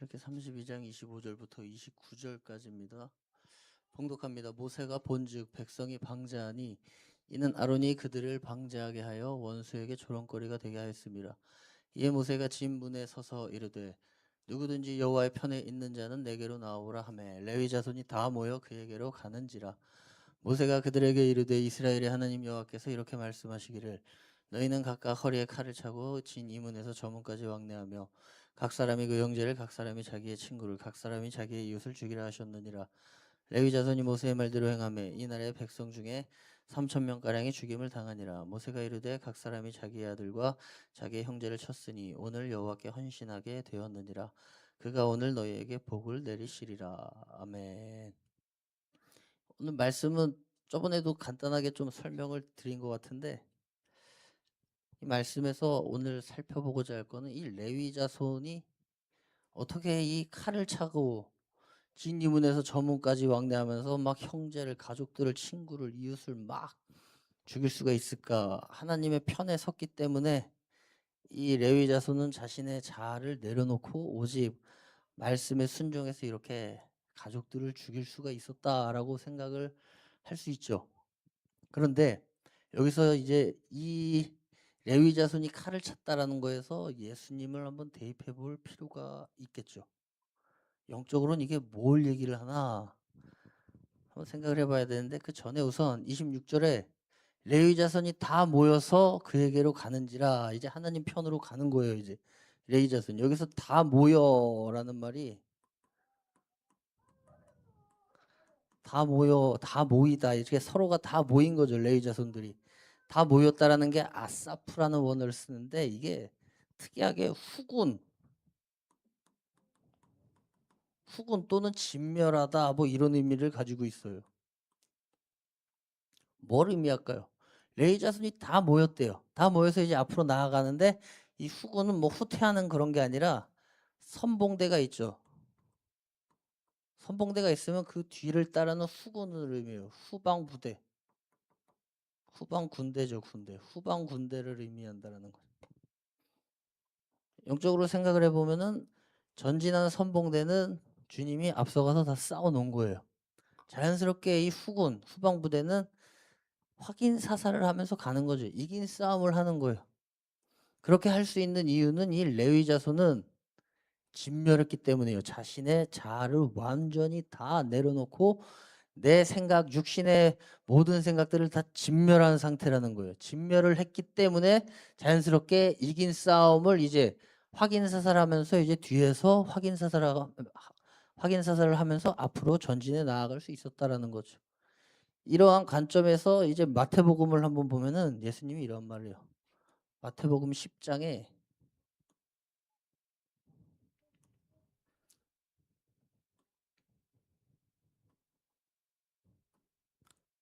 이렇게 32장 25절부터 29절까지입니다. 봉독합니다. 모세가 본즉 백성이 방자하니 이는 아론이 그들을 방자하게 하여 원수에게 조롱거리가 되게 하였습니다. 이에 모세가 진 문에 서서 이르되 누구든지 여호와의 편에 있는 자는 내게로 나오라 하매 레위 자손이 다 모여 그에게로 가는지라 모세가 그들에게 이르되 이스라엘의 하나님 여호와께서 이렇게 말씀하시기를 너희는 각각 허리에 칼을 차고 진 이문에서 저문까지 왕래하며 각 사람이 그 형제를 각 사람이 자기의 친구를 각 사람이 자기의 이웃을 죽이라 하셨느니라. 레위 자손이 모세의 말대로 행하매 이날의 백성 중에 3천 명 가량이 죽임을 당하니라. 모세가 이르되 각 사람이 자기의 아들과 자기의 형제를 쳤으니 오늘 여호와께 헌신하게 되었느니라. 그가 오늘 너희에게 복을 내리시리라. 아멘. 오늘 말씀은 저번에도 간단하게 좀 설명을 드린 것 같은데 이 말씀에서 오늘 살펴보고자 할 거는 이 레위 자손이 어떻게 이 칼을 차고 진 이문에서 저 문까지 왕래하면서 막 형제를 가족들을 친구를 이웃을 막 죽일 수가 있을까 하나님의 편에 섰기 때문에 이 레위 자손은 자신의 자아를 내려놓고 오직 말씀에 순종해서 이렇게 가족들을 죽일 수가 있었다라고 생각을 할 수 있죠. 그런데 여기서 이제 이 레위 자손이 칼을 찼다라는 거에서 예수님을 한번 대입해 볼 필요가 있겠죠. 영적으로는 이게 뭘 얘기를 하나 한번 생각을 해봐야 되는데 그 전에 우선 26절에 레위 자손이 다 모여서 그에게로 가는지라 이제 하나님 편으로 가는 거예요 이제. 레위 자손 여기서 다 모여라는 말이 다 모여 다 모이다. 이렇게 서로가 다 모인 거죠 레위 자손들이 다 모였다라는 게 아사프라는 원어를 쓰는데 이게 특이하게 후군 후군 또는 진멸하다 뭐 이런 의미를 가지고 있어요. 뭘 의미할까요? 레이 자손이 다 모였대요. 다 모여서 이제 앞으로 나아가는데 이 후군은 뭐 후퇴하는 그런 게 아니라 선봉대가 있죠. 선봉대가 있으면 그 뒤를 따르는 후군을 의미해요. 후방 부대. 후방 군대죠, 군대. 후방 군대를 의미한다라는 거죠. 영적으로 생각을 해보면은 전진하는 선봉대는 주님이 앞서가서 다 싸워 놓은 거예요. 자연스럽게 이 후군, 후방 부대는 확인 사살을 하면서 가는 거죠. 이긴 싸움을 하는 거예요. 그렇게 할 수 있는 이유는 이 레위 자손은 진멸했기 때문이에요. 자신의 자아를 완전히 다 내려놓고 내 생각, 육신의 모든 생각들을 다 진멸한 상태라는 거예요. 진멸을 했기 때문에 자연스럽게 이긴 싸움을 이제 확인 사살하면서 이제 뒤에서 확인 사살 확인 사살을 하면서 앞으로 전진해 나아갈 수 있었다라는 거죠. 이러한 관점에서 이제 마태복음을 한번 보면은 예수님이 이런 말을 해요. 마태복음 10장에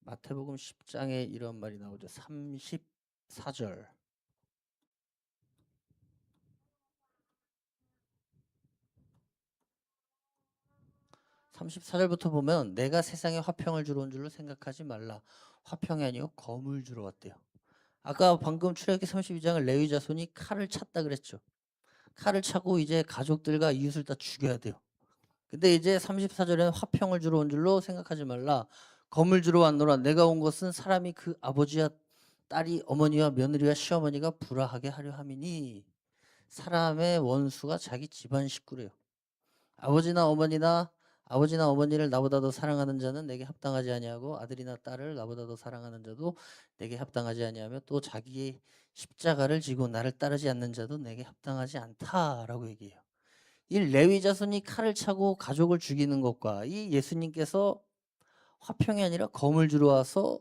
마태복음 10장에 이런 말이 나오죠. 34절. 34절부터 보면 내가 세상에 화평을 주러 온 줄로 생각하지 말라. 화평이 아니요 검을 주러 왔대요. 아까 방금 출애굽기 32장을 레위 자손이 칼을 찼다 그랬죠. 칼을 차고 이제 가족들과 이웃을 다 죽여야 돼요. 근데 이제 34절에는 화평을 주러 온 줄로 생각하지 말라. 검을 주러 왔노라. 내가 온 것은 사람이 그 아버지와 딸이 어머니와 며느리와 시어머니가 불화하게 하려 함이니 사람의 원수가 자기 집안 식구래요. 아버지나 어머니나 아버지나 어머니를 나보다 더 사랑하는 자는 내게 합당하지 아니하고 아들이나 딸을 나보다 더 사랑하는 자도 내게 합당하지 아니하며 또 자기의 십자가를 지고 나를 따르지 않는 자도 내게 합당하지 않다라고 얘기해요. 이 레위 자손이 칼을 차고 가족을 죽이는 것과 이 예수님께서 화평이 아니라 검을 주러 와서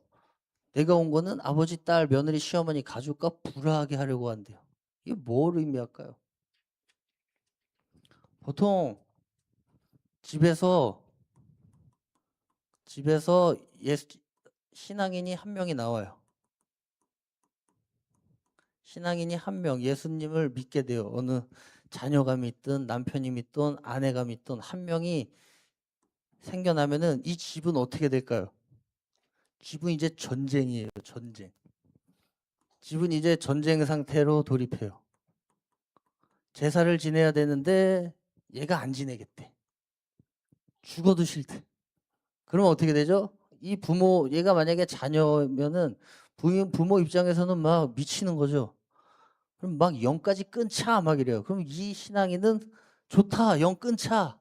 내가 온 거는 아버지, 딸, 며느리, 시어머니, 가족과 불화하게 하려고 한대요. 이게 뭘 의미할까요? 보통 집에서 집에서 예 신앙인이 한 명이 나와요. 신앙인이 한 명 예수님을 믿게 돼요. 어느 자녀가 믿든 남편이 믿든 아내가 믿든 한 명이 생겨나면은 이 집은 어떻게 될까요? 집은 이제 전쟁이에요. 전쟁. 집은 이제 전쟁 상태로 돌입해요. 제사를 지내야 되는데 얘가 안 지내겠대. 죽어도 싫대. 그러면 어떻게 되죠? 이 부모 얘가 만약에 자녀면은 부모, 부모 입장에서는 막 미치는 거죠. 그럼 막 영까지 끊자 막 이래요. 그럼 이 신앙이는 좋다 영 끊자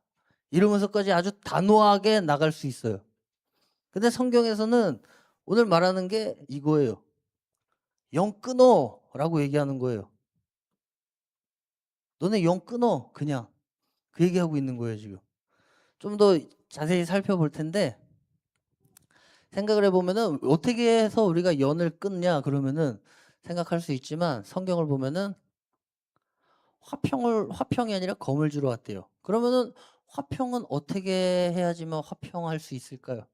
이러면서까지 아주 단호하게 나갈 수 있어요. 근데 성경에서는 오늘 말하는 게 이거예요. 영 끊어 라고 얘기하는 거예요. 너네 영 끊어 그냥 그 얘기하고 있는 거예요 지금. 좀 더 자세히 살펴볼 텐데 생각을 해보면은 어떻게 해서 우리가 연을 끊냐 그러면은 생각할 수 있지만 성경을 보면은 화평을 화평이 아니라 검을 주러 왔대요. 그러면은 화평은 어떻게 해야지만 화평할 수 있을까요?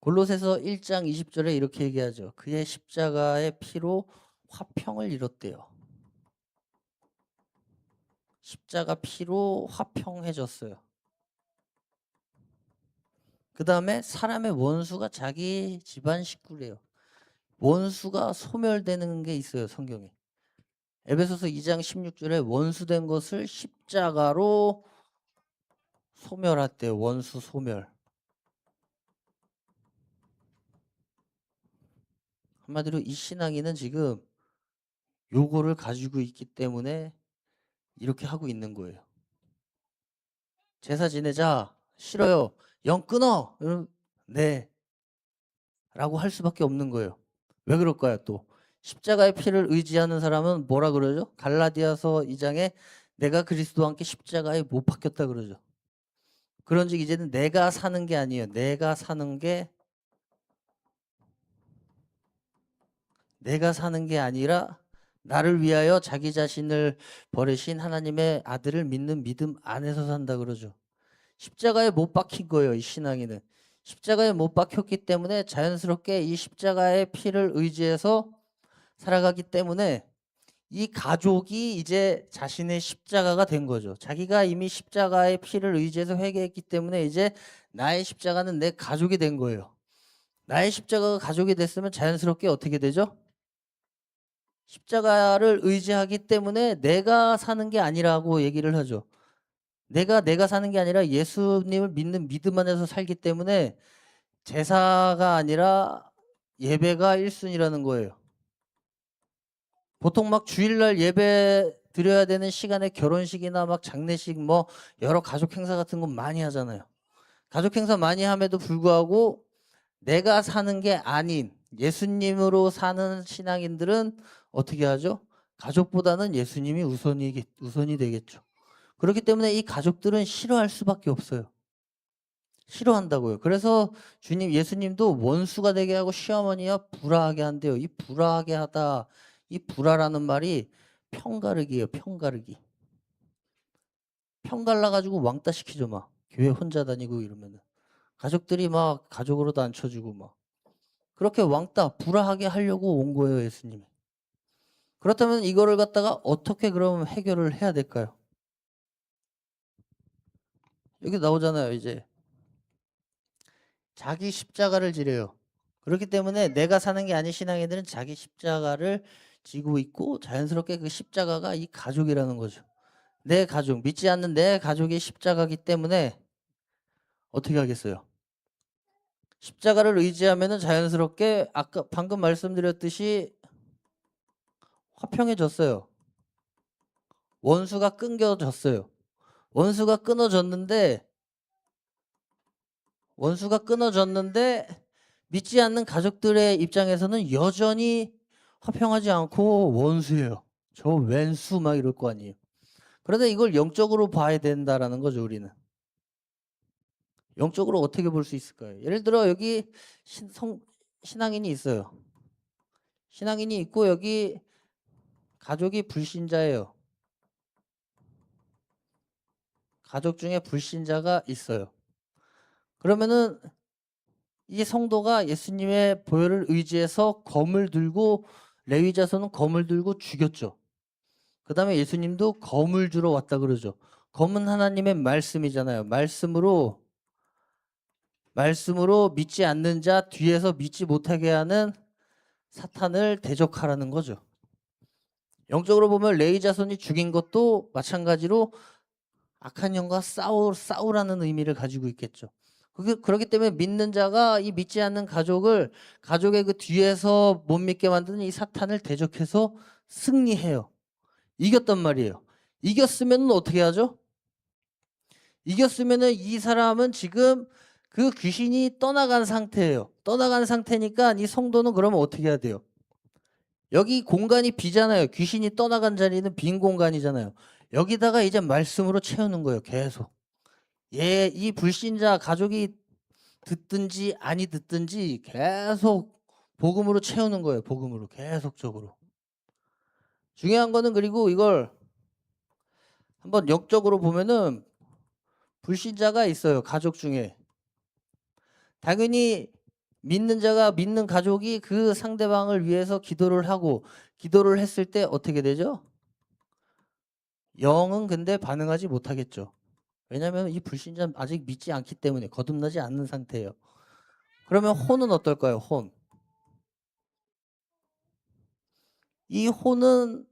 골로새서 1장 20절에 이렇게 얘기하죠. 그의 십자가의 피로 화평을 이뤘대요. 십자가 피로 화평해졌어요. 그 다음에 사람의 원수가 자기 집안 식구래요. 원수가 소멸되는 게 있어요, 성경에. 에베소서 2장 16절에 원수된 것을 십자가로 소멸했대요. 원수 소멸. 한마디로 이 신앙인은 지금 요거를 가지고 있기 때문에 이렇게 하고 있는 거예요. 제사 지내자 싫어요. 영 끊어. 네. 라고 할 수밖에 없는 거예요. 왜 그럴까요? 또 십자가의 피를 의지하는 사람은 뭐라 그러죠? 갈라디아서 2장에 내가 그리스도와 함께 십자가에 못 박혔다 그러죠. 그런즉 이제는 내가 사는 게 아니에요. 내가 사는 게 내가 사는 게 아니라 나를 위하여 자기 자신을 버리신 하나님의 아들을 믿는 믿음 안에서 산다 그러죠. 십자가에 못 박힌 거예요, 이 신앙인은. 십자가에 못 박혔기 때문에 자연스럽게 이 십자가의 피를 의지해서 살아가기 때문에 이 가족이 이제 자신의 십자가가 된 거죠. 자기가 이미 십자가의 피를 의지해서 회개했기 때문에 이제 나의 십자가는 내 가족이 된 거예요. 나의 십자가가 가족이 됐으면 자연스럽게 어떻게 되죠? 십자가를 의지하기 때문에 내가 사는 게 아니라고 얘기를 하죠. 내가 내가 사는 게 아니라 예수님을 믿는 믿음 안에서 살기 때문에 제사가 아니라 예배가 1순위라는 거예요. 보통 막 주일날 예배 드려야 되는 시간에 결혼식이나 막 장례식 뭐 여러 가족 행사 같은 거 많이 하잖아요. 가족 행사 많이 함에도 불구하고 내가 사는 게 아닌 예수님으로 사는 신앙인들은 어떻게 하죠? 가족보다는 예수님이 우선이 우선이 되겠죠. 그렇기 때문에 이 가족들은 싫어할 수밖에 없어요. 싫어한다고요. 그래서 주님 예수님도 원수가 되게 하고 시어머니와 불화하게 한대요. 이 불화하게 하다 이 불화라는 말이 평가르기예요. 평가르기. 평갈라 가지고 왕따 시키죠 막 교회 혼자 다니고 이러면은 가족들이 막 가족으로도 안 쳐주고 막 그렇게 왕따 불화하게 하려고 온 거예요 예수님이. 그렇다면 이거를 갖다가 어떻게 그럼 해결을 해야 될까요? 여기 나오잖아요, 이제. 자기 십자가를 지려요. 그렇기 때문에 내가 사는 게 아닌 신앙인들은 자기 십자가를 지고 있고 자연스럽게 그 십자가가 이 가족이라는 거죠. 내 가족, 믿지 않는 내 가족이 십자가기 때문에 어떻게 하겠어요? 십자가를 의지하면은 자연스럽게 아까 방금 말씀드렸듯이 화평해졌어요. 원수가 끊겨졌어요. 원수가 끊어졌는데 원수가 끊어졌는데 믿지 않는 가족들의 입장에서는 여전히 화평하지 않고 원수예요. 저 왼수 막 이럴 거 아니에요. 그런데 이걸 영적으로 봐야 된다라는 거죠, 우리는. 영적으로 어떻게 볼 수 있을까요? 예를 들어 여기 신, 성, 신앙인이 있어요. 신앙인이 있고 여기 가족이 불신자예요. 가족 중에 불신자가 있어요. 그러면은 이 성도가 예수님의 보혈을 의지해서 검을 들고 레위 자손은 검을 들고 죽였죠. 그 다음에 예수님도 검을 주러 왔다 그러죠. 검은 하나님의 말씀이잖아요. 말씀으로 말씀으로 믿지 않는 자 뒤에서 믿지 못하게 하는 사탄을 대적하라는 거죠. 영적으로 보면 레이 자손이 죽인 것도 마찬가지로 악한 영과 싸우, 싸우라는 의미를 가지고 있겠죠. 그렇기 때문에 믿는 자가 이 믿지 않는 가족을 가족의 그 뒤에서 못 믿게 만드는 이 사탄을 대적해서 승리해요. 이겼단 말이에요. 이겼으면 어떻게 하죠? 이겼으면은 이 사람은 지금 그 귀신이 떠나간 상태예요. 떠나간 상태니까 이 성도는 그러면 어떻게 해야 돼요? 여기 공간이 비잖아요. 귀신이 떠나간 자리는 빈 공간이잖아요. 여기다가 이제 말씀으로 채우는 거예요. 계속. 예, 이 불신자 가족이 듣든지 아니 듣든지 계속 복음으로 채우는 거예요. 복음으로 계속적으로. 중요한 거는 그리고 이걸 한번 역적으로 보면은 불신자가 있어요. 가족 중에. 당연히 믿는 자가 믿는 가족이 그 상대방을 위해서 기도를 하고 기도를 했을 때 어떻게 되죠? 영은 근데 반응하지 못하겠죠. 왜냐하면 이 불신자 아직 믿지 않기 때문에 거듭나지 않는 상태예요. 그러면 혼은 어떨까요? 혼. 이 혼은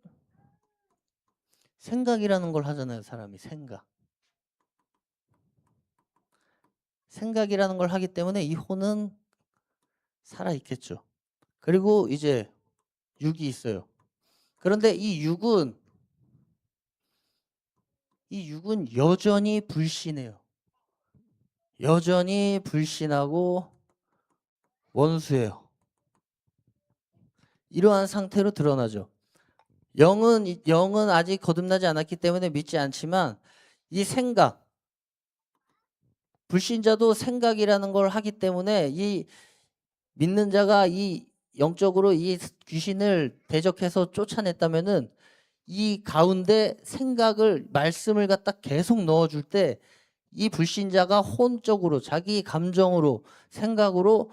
생각이라는 걸 하잖아요. 사람이 생각. 생각이라는 걸 하기 때문에 이 혼은 살아 있겠죠. 그리고 이제 육이 있어요. 그런데 이 육은 이 육은 여전히 불신해요. 여전히 불신하고 원수예요. 이러한 상태로 드러나죠. 영은 영은 아직 거듭나지 않았기 때문에 믿지 않지만 이 생각 불신자도 생각이라는 걸 하기 때문에 이 믿는 자가 이 영적으로 이 귀신을 대적해서 쫓아냈다면은 이 가운데 생각을 말씀을 갖다 계속 넣어줄 때 이 불신자가 혼적으로 자기 감정으로 생각으로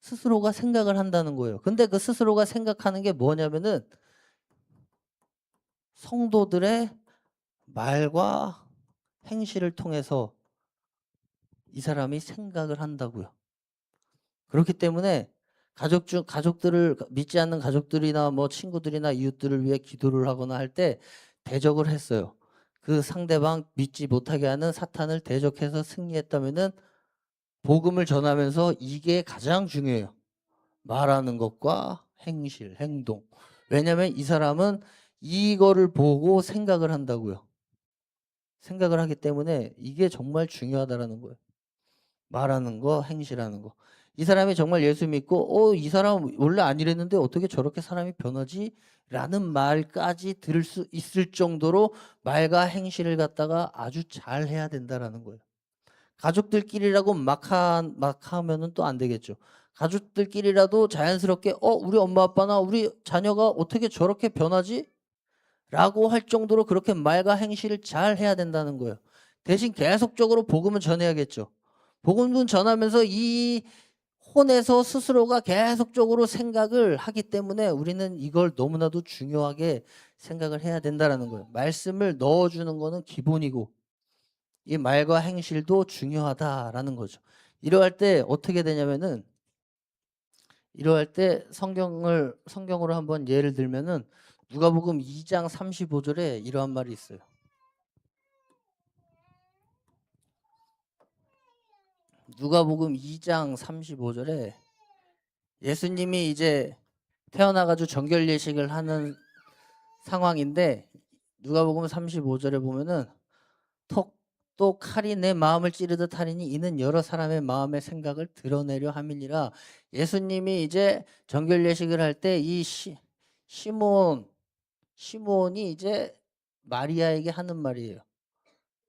스스로가 생각을 한다는 거예요. 근데 그 스스로가 생각하는 게 뭐냐면은 성도들의 말과 행실을 통해서 이 사람이 생각을 한다고요. 그렇기 때문에 가족 중 가족들을 믿지 않는 가족들이나 뭐 친구들이나 이웃들을 위해 기도를 하거나 할 때 대적을 했어요. 그 상대방 믿지 못하게 하는 사탄을 대적해서 승리했다면은 복음을 전하면서 이게 가장 중요해요. 말하는 것과 행실, 행동. 왜냐하면 이 사람은 이거를 보고 생각을 한다고요. 생각을 하기 때문에 이게 정말 중요하다라는 거예요. 말하는 거, 행실하는 거. 이 사람이 정말 예수 믿고 어, 이 사람 원래 안 이랬는데 어떻게 저렇게 사람이 변하지? 라는 말까지 들을 수 있을 정도로 말과 행실을 갖다가 아주 잘 해야 된다라는 거예요. 가족들끼리라고 막, 하, 막 하면은 또 안 되겠죠. 가족들끼리라도 자연스럽게 어, 우리 엄마 아빠나 우리 자녀가 어떻게 저렇게 변하지? 라고 할 정도로 그렇게 말과 행실을 잘 해야 된다는 거예요. 대신 계속적으로 복음을 전해야겠죠. 복음을 전하면서 이 혼에서 스스로가 계속적으로 생각을 하기 때문에 우리는 이걸 너무나도 중요하게 생각을 해야 된다라는 거예요. 말씀을 넣어주는 거는 기본이고 이 말과 행실도 중요하다라는 거죠. 이러할 때 어떻게 되냐면은 이러할 때 성경을 성경으로 한번 예를 들면은 누가복음 2장 35절에 이러한 말이 있어요. 누가복음 2장 35절에 예수님이 이제 태어나가지고 정결 예식을 하는 상황인데 누가복음 35절에 보면은 톡또 칼이 내 마음을 찌르듯 하리니 이는 여러 사람의 마음의 생각을 드러내려 함이니라 예수님이 이제 정결 예식을 할 때 이 시몬 시몬이 이제 마리아에게 하는 말이에요.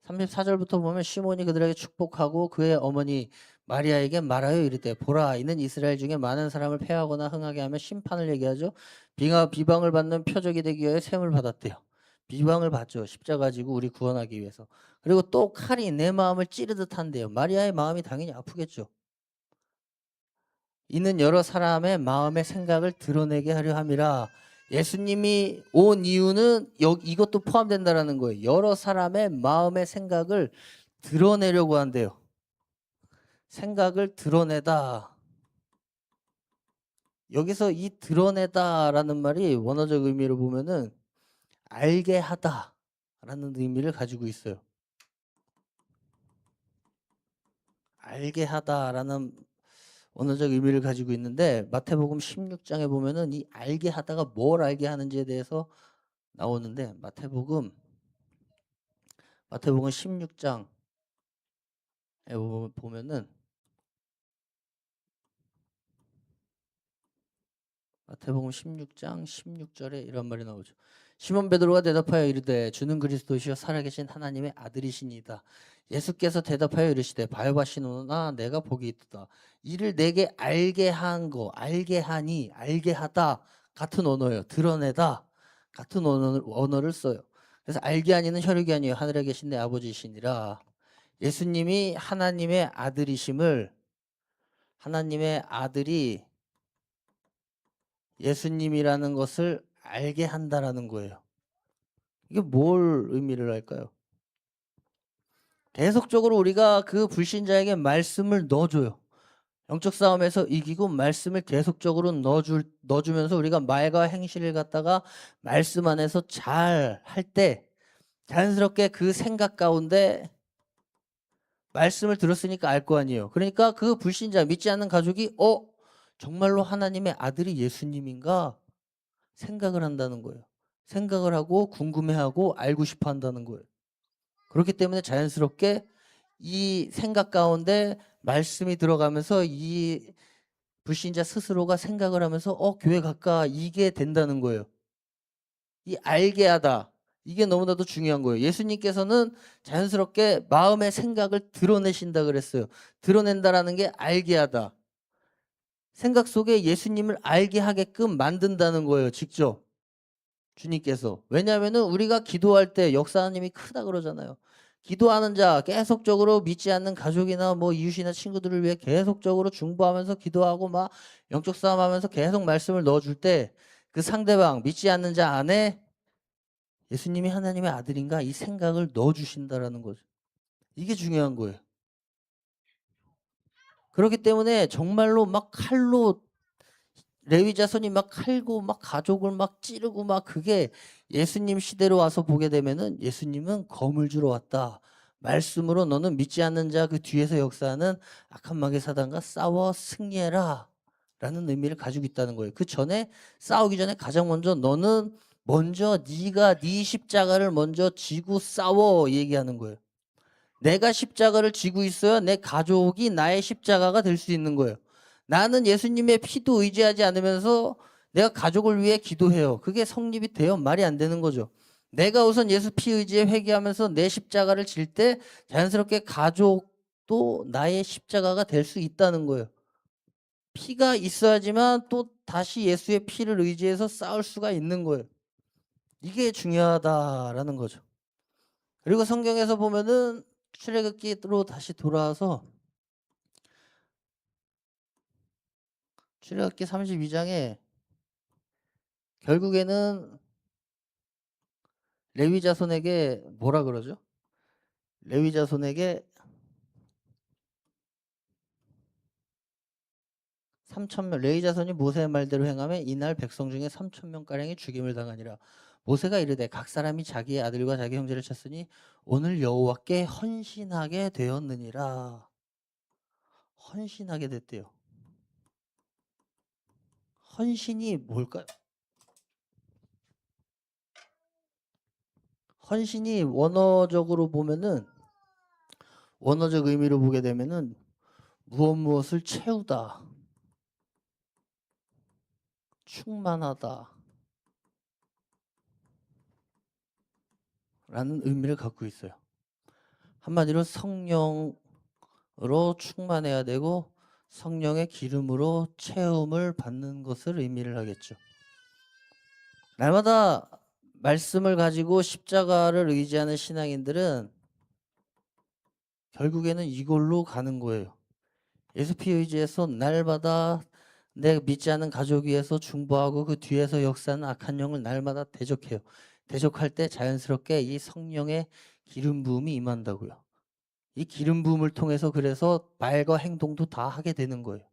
34절부터 보면 시몬이 그들에게 축복하고 그의 어머니 마리아에게 말하여 이르되 보라 이는 이스라엘 중에 많은 사람을 패하거나 흥하게 하며 심판을 얘기하죠. 비가 비방을 받는 표적이 되기 위해 셈을 받았대요. 비방을 받죠. 십자가 지고 우리 구원하기 위해서. 그리고 또 칼이 내 마음을 찌르듯 한대요. 마리아의 마음이 당연히 아프겠죠. 이는 여러 사람의 마음의 생각을 드러내게 하려 함이라. 예수님이 온 이유는 이것도 포함된다라는 거예요. 여러 사람의 마음의 생각을 드러내려고 한대요. 생각을 드러내다. 여기서 이 드러내다라는 말이 원어적 의미로 보면은 알게 하다라는 의미를 가지고 있어요. 알게 하다라는 언어적 의미를 가지고 있는데 마태복음 16장에 보면은 이 알게 하다가 뭘 알게 하는지에 대해서 나오는데 마태복음 마태복음 16장에 보- 보면은 마태복음 16장 16절에 이런 말이 나오죠. 시몬 베드로가 대답하여 이르되 주는 그리스도시요 살아계신 하나님의 아들이시니이다. 예수께서 대답하여 이르시되 바요바시노나 내가 복이 있도다. 이를 내게 알게 한 거, 알게 하니, 알게 하다 같은 언어예요. 드러내다 같은 언어를, 언어를 써요. 그래서 알게 하니는 혈육이 아니요 하늘에 계신 내 아버지시니라. 예수님이 하나님의 아들이심을 하나님의 아들이 예수님이라는 것을 알게 한다라는 거예요. 이게 뭘 의미를 할까요? 계속적으로 우리가 그 불신자에게 말씀을 넣어줘요. 영적 싸움에서 이기고 말씀을 계속적으로 넣어줄, 넣어주면서 우리가 말과 행실을 갖다가 말씀 안에서 잘 할 때 자연스럽게 그 생각 가운데 말씀을 들었으니까 알 거 아니에요. 그러니까 그 불신자 믿지 않는 가족이 어 정말로 하나님의 아들이 예수님인가 생각을 한다는 거예요. 생각을 하고 궁금해하고 알고 싶어 한다는 거예요. 그렇기 때문에 자연스럽게 이 생각 가운데 말씀이 들어가면서 이 불신자 스스로가 생각을 하면서 어 교회 갈까 이게 된다는 거예요. 이 알게 하다 이게 너무나도 중요한 거예요. 예수님께서는 자연스럽게 마음의 생각을 드러내신다 그랬어요. 드러낸다라는 게 알게 하다. 생각 속에 예수님을 알게 하게끔 만든다는 거예요. 직접 주님께서. 왜냐하면은 우리가 기도할 때 역사님이 크다 그러잖아요. 기도하는 자 계속적으로 믿지 않는 가족이나 뭐 이웃이나 친구들을 위해 계속적으로 중보하면서 기도하고 막 영적 싸움하면서 계속 말씀을 넣어줄 때 그 상대방 믿지 않는 자 안에 예수님이 하나님의 아들인가 이 생각을 넣어주신다라는 거죠. 이게 중요한 거예요. 그렇기 때문에 정말로 막 칼로 레위 자손이 막 칼고 막 가족을 막 찌르고 막 그게 예수님 시대로 와서 보게 되면은 예수님은 검을 주러 왔다. 말씀으로 너는 믿지 않는 자 그 뒤에서 역사하는 악한 마귀 사단과 싸워 승리해라. 라는 의미를 가지고 있다는 거예요. 그 전에 싸우기 전에 가장 먼저 너는 먼저 네가 네 십자가를 먼저 지고 싸워 얘기하는 거예요. 내가 십자가를 지고 있어야 내 가족이 나의 십자가가 될 수 있는 거예요. 나는 예수님의 피도 의지하지 않으면서 내가 가족을 위해 기도해요. 그게 성립이 돼요. 말이 안 되는 거죠. 내가 우선 예수 피 의지에 회개하면서 내 십자가를 질 때 자연스럽게 가족도 나의 십자가가 될 수 있다는 거예요. 피가 있어야지만 또 다시 예수의 피를 의지해서 싸울 수가 있는 거예요. 이게 중요하다라는 거죠. 그리고 성경에서 보면은 출애굽기로 다시 돌아와서 출애굽기 32장에 결국에는 레위 자손에게 뭐라 그러죠? 레위 자손에게 3천 명 레위 자손이 모세의 말대로 행하며 이날 백성 중에 3천 명 가량이 죽임을 당하니라. 모세가 이르되 각 사람이 자기의 아들과 자기 형제를 쳤으니 오늘 여호와께 헌신하게 되었느니라. 헌신하게 됐대요. 헌신이 뭘까요? 헌신이 원어적으로 보면은 원어적 의미로 보게 되면은 무엇 무엇을 채우다, 충만하다 라는 의미를 갖고 있어요. 한마디로 성령으로 충만해야 되고 성령의 기름으로 체험을 받는 것을 의미를 하겠죠. 날마다 말씀을 가지고 십자가를 의지하는 신앙인들은 결국에는 이걸로 가는 거예요. 예수 피 의지해서 날마다 내 믿지 않는 가족 위해서 중보하고 그 뒤에서 역사하는 악한 영을 날마다 대적해요. 대적할 때 자연스럽게 이 성령의 기름 부음이 임한다고요. 이 기름 부음을 통해서 그래서 말과 행동도 다 하게 되는 거예요.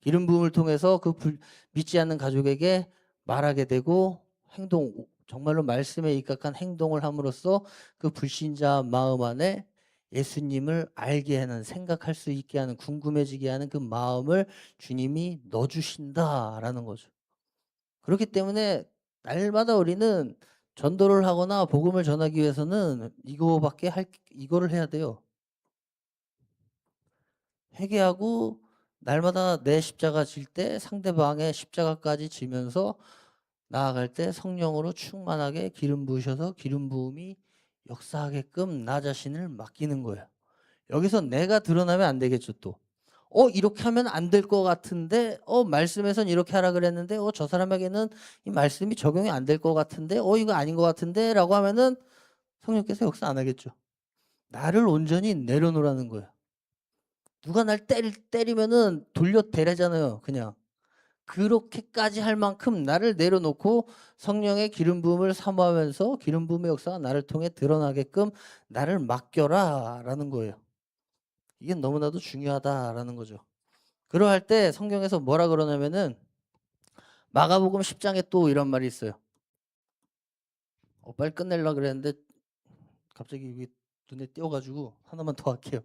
기름 부음을 통해서 그 불- 믿지 않는 가족에게 말하게 되고 행동 정말로 말씀에 입각한 행동을 함으로써 그 불신자 마음 안에 예수님을 알게 하는 생각할 수 있게 하는 궁금해지게 하는 그 마음을 주님이 넣어 주신다라는 거죠. 그렇기 때문에 날마다 우리는 전도를 하거나 복음을 전하기 위해서는 이거밖에 할 이거를 해야 돼요. 회개하고 날마다 내 십자가 질 때 상대방의 십자가까지 지면서 나아갈 때 성령으로 충만하게 기름 부으셔서 기름 부음이 역사하게끔 나 자신을 맡기는 거예요. 여기서 내가 드러나면 안 되겠죠 또. 어 이렇게 하면 안 될 것 같은데 어 말씀에선 이렇게 하라 그랬는데 어 저 사람에게는 이 말씀이 적용이 안 될 것 같은데 어 이거 아닌 것 같은데 라고 하면은 성령께서 역사 안 하겠죠. 나를 온전히 내려놓으라는 거예요. 누가 날 때리, 때리면은 돌려 대라잖아요. 그냥. 그렇게까지 할 만큼 나를 내려놓고 성령의 기름 부음을 사모하면서 기름 부음의 역사가 나를 통해 드러나게끔 나를 맡겨라라는 거예요. 이게 너무나도 중요하다라는 거죠. 그러할 때 성경에서 뭐라 그러냐면은 마가복음 10장에 또 이런 말이 있어요. 어, 빨리 끝낼라 그랬는데 갑자기 눈에 띄어가지고 하나만 더 할게요.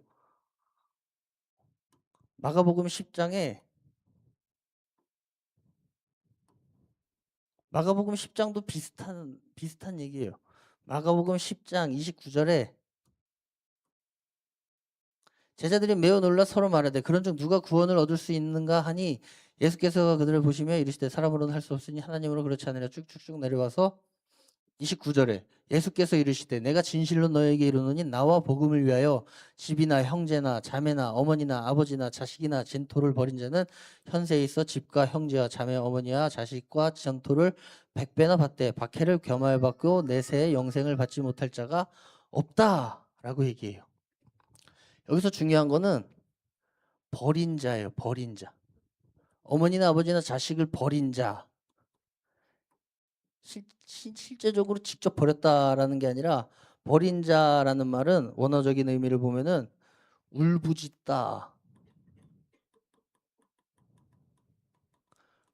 마가복음 10장에 마가복음 10장도 비슷한 비슷한 얘기예요. 마가복음 10장 29절에 제자들이 매우 놀라 서로 말하되 그런즉 누가 구원을 얻을 수 있는가 하니 예수께서 그들을 보시며 이르시되 사람으로는 할 수 없으니 하나님으로 그렇지 않으라 쭉쭉쭉 내려와서 29절에 예수께서 이르시되 내가 진실로 너에게 이르노니 나와 복음을 위하여 집이나 형제나 자매나 어머니나 아버지나 자식이나 진토를 벌인 자는 현세에 있어 집과 형제와 자매 어머니와 자식과 전토를 백배나 받되 박해를 겸하여 받고 내세의 영생을 받지 못할 자가 없다라고 얘기해요. 여기서 중요한 거는 버린 자예요. 버린 자. 어머니나 아버지나 자식을 버린 자. 실, 실, 실제적으로 직접 버렸다라는 게 아니라 버린 자라는 말은 원어적인 의미를 보면은 울부짖다,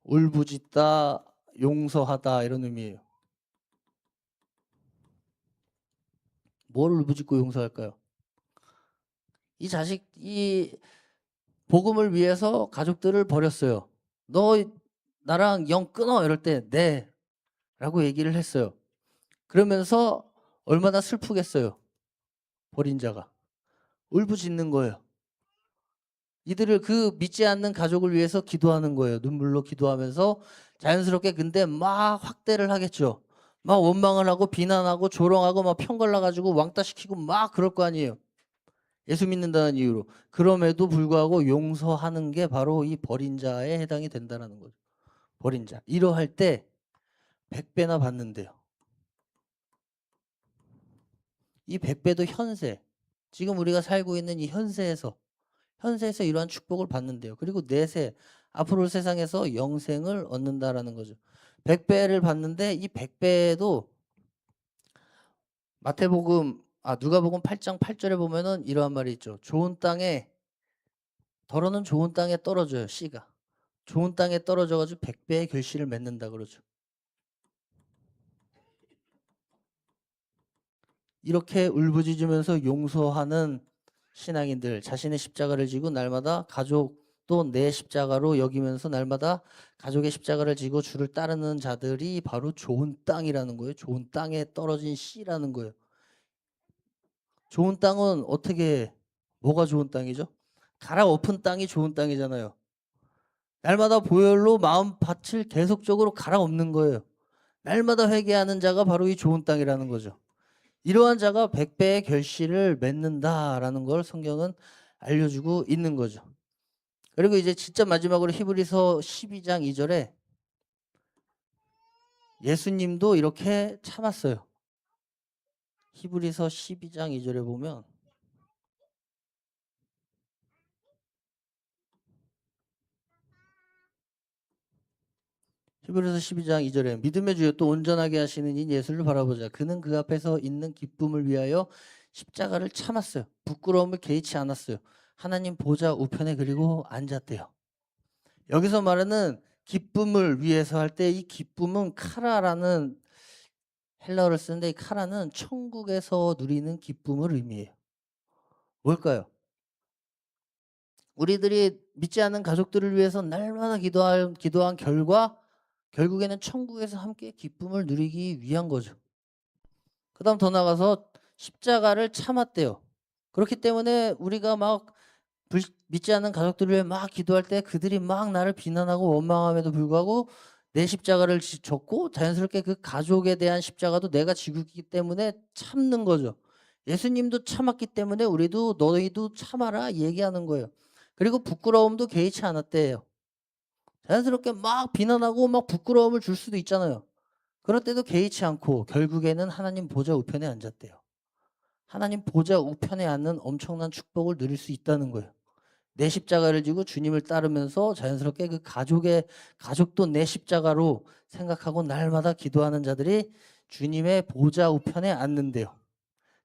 울부짖다, 용서하다 이런 의미예요. 뭘 울부짖고 용서할까요? 이 자식 이 복음을 위해서 가족들을 버렸어요. 너 나랑 영 끊어 이럴 때 네. 라고 얘기를 했어요. 그러면서 얼마나 슬프겠어요. 버린 자가. 울부짖는 거예요. 이들을 그 믿지 않는 가족을 위해서 기도하는 거예요. 눈물로 기도하면서 자연스럽게 근데 막 확대를 하겠죠. 막 원망을 하고 비난하고 조롱하고 막 편갈라 가지고 왕따 시키고 막 그럴 거 아니에요. 예수 믿는다는 이유로. 그럼에도 불구하고 용서하는 게 바로 이 버린 자에 해당이 된다는 거죠. 버린 자. 이러할 때 100배나 받는데요. 이 100배도 현세. 지금 우리가 살고 있는 이 현세에서 현세에서 이러한 축복을 받는데요. 그리고 내세 앞으로 세상에서 영생을 얻는다라는 거죠. 100배를 받는데 이 100배도 마태복음 아 누가복음 8장 8절에 보면은 이러한 말이 있죠. 좋은 땅에 덜어는 좋은 땅에 떨어져요. 씨가. 좋은 땅에 떨어져 가지고 100배의 결실을 맺는다 그러죠. 이렇게 울부짖으면서 용서하는 신앙인들 자신의 십자가를 지고 날마다 가족도 내 십자가로 여기면서 날마다 가족의 십자가를 지고 주를 따르는 자들이 바로 좋은 땅이라는 거예요. 좋은 땅에 떨어진 씨라는 거예요. 좋은 땅은 어떻게 뭐가 좋은 땅이죠? 갈아엎은 땅이 좋은 땅이잖아요. 날마다 보혈로 마음 밭을 계속적으로 갈아엎는 거예요. 날마다 회개하는 자가 바로 이 좋은 땅이라는 거죠. 이러한 자가 백배의 결실을 맺는다라는 걸 성경은 알려주고 있는 거죠. 그리고 이제 진짜 마지막으로 히브리서 12장 2절에 예수님도 이렇게 참았어요. 히브리서 12장 2절에 보면 히브리서 12장 2절에 믿음의 주여 또 온전하게 하시는 이 예수를 바라보자. 그는 그 앞에서 있는 기쁨을 위하여 십자가를 참았어요. 부끄러움을 개의치 않았어요. 하나님 보좌 우편에 그리고 앉았대요. 여기서 말하는 기쁨을 위해서 할 때 이 기쁨은 카라라는 헬라어를 쓰는데 이 카라는 천국에서 누리는 기쁨을 의미해요. 뭘까요? 우리들이 믿지 않는 가족들을 위해서 날마다 기도한, 기도한 결과 결국에는 천국에서 함께 기쁨을 누리기 위한 거죠. 그 다음 더 나가서 십자가를 참았대요. 그렇기 때문에 우리가 막 불- 믿지 않는 가족들을 위해 막 기도할 때 그들이 막 나를 비난하고 원망함에도 불구하고 내 십자가를 지- 졌고 자연스럽게 그 가족에 대한 십자가도 내가 지고 있기 때문에 참는 거죠. 예수님도 참았기 때문에 우리도 너희도 참아라 얘기하는 거예요. 그리고 부끄러움도 개의치 않았대요. 자연스럽게 막 비난하고 막 부끄러움을 줄 수도 있잖아요. 그럴 때도 개의치 않고 결국에는 하나님 보좌 우편에 앉았대요. 하나님 보좌 우편에 앉는 엄청난 축복을 누릴 수 있다는 거예요. 내 십자가를 지고 주님을 따르면서 자연스럽게 그 가족의 가족도 내 십자가로 생각하고 날마다 기도하는 자들이 주님의 보좌 우편에 앉는데요.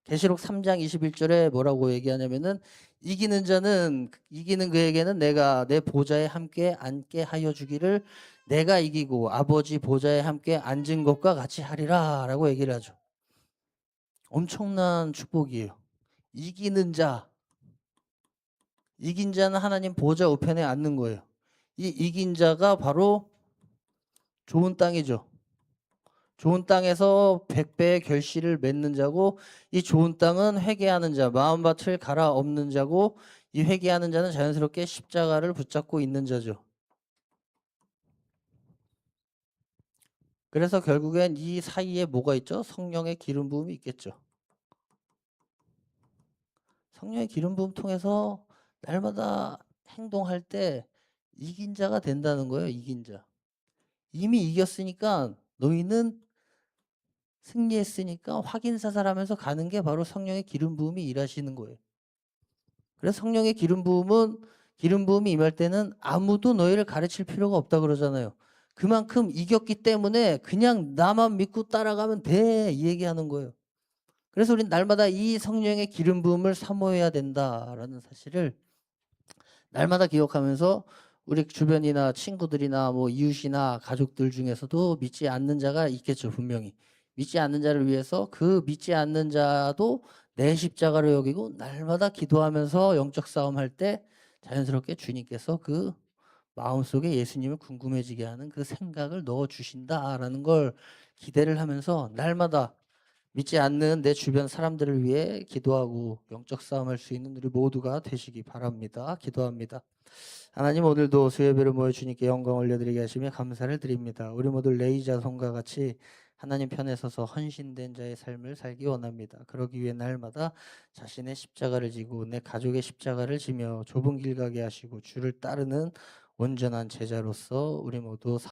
계시록 3장 21절에 뭐라고 얘기하냐면은 이기는 자는 이기는 그에게는 내가 내 보좌에 함께 앉게 하여 주기를 내가 이기고 아버지 보좌에 함께 앉은 것과 같이 하리라라고 얘기를 하죠. 엄청난 축복이에요. 이기는 자 이긴 자는 하나님 보좌 우편에 앉는 거예요. 이 이긴 자가 바로 좋은 땅이죠. 좋은 땅에서 백배의 결실을 맺는 자고 이 좋은 땅은 회개하는 자, 마음밭을 갈아엎는 자고 이 회개하는 자는 자연스럽게 십자가를 붙잡고 있는 자죠. 그래서 결국엔 이 사이에 뭐가 있죠? 성령의 기름 부음이 있겠죠. 성령의 기름 부음 통해서 날마다 행동할 때 이긴 자가 된다는 거예요. 이긴 자. 이미 이겼으니까 너희는 승리했으니까 확인 사살하면서 가는 게 바로 성령의 기름 부음이 일하시는 거예요. 그래서 성령의 기름 부음은 기름 부음이 임할 때는 아무도 너희를 가르칠 필요가 없다 그러잖아요. 그만큼 이겼기 때문에 그냥 나만 믿고 따라가면 돼 이 얘기하는 거예요. 그래서 우리는 날마다 이 성령의 기름 부음을 사모해야 된다라는 사실을 날마다 기억하면서 우리 주변이나 친구들이나 뭐 이웃이나 가족들 중에서도 믿지 않는 자가 있겠죠 분명히. 믿지 않는 자를 위해서 그 믿지 않는 자도 내 십자가를 여기고 날마다 기도하면서 영적 싸움 할 때 자연스럽게 주님께서 그 마음속에 예수님을 궁금해지게 하는 그 생각을 넣어 주신다라는 걸 기대를 하면서 날마다 믿지 않는 내 주변 사람들을 위해 기도하고 영적 싸움할 수 있는 우리 모두가 되시기 바랍니다. 기도합니다. 하나님 오늘도 수예배를 모여 주님께 영광 올려드리게 하시며 감사를 드립니다. 우리 모두 레이 자손과 같이 하나님 편에 서서 헌신된 자의 삶을 살기 원합니다. 그러기 위해 날마다 자신의 십자가를 지고 내 가족의 십자가를 지며 좁은 길 가게 하시고 주를 따르는 온전한 제자로서 우리 모두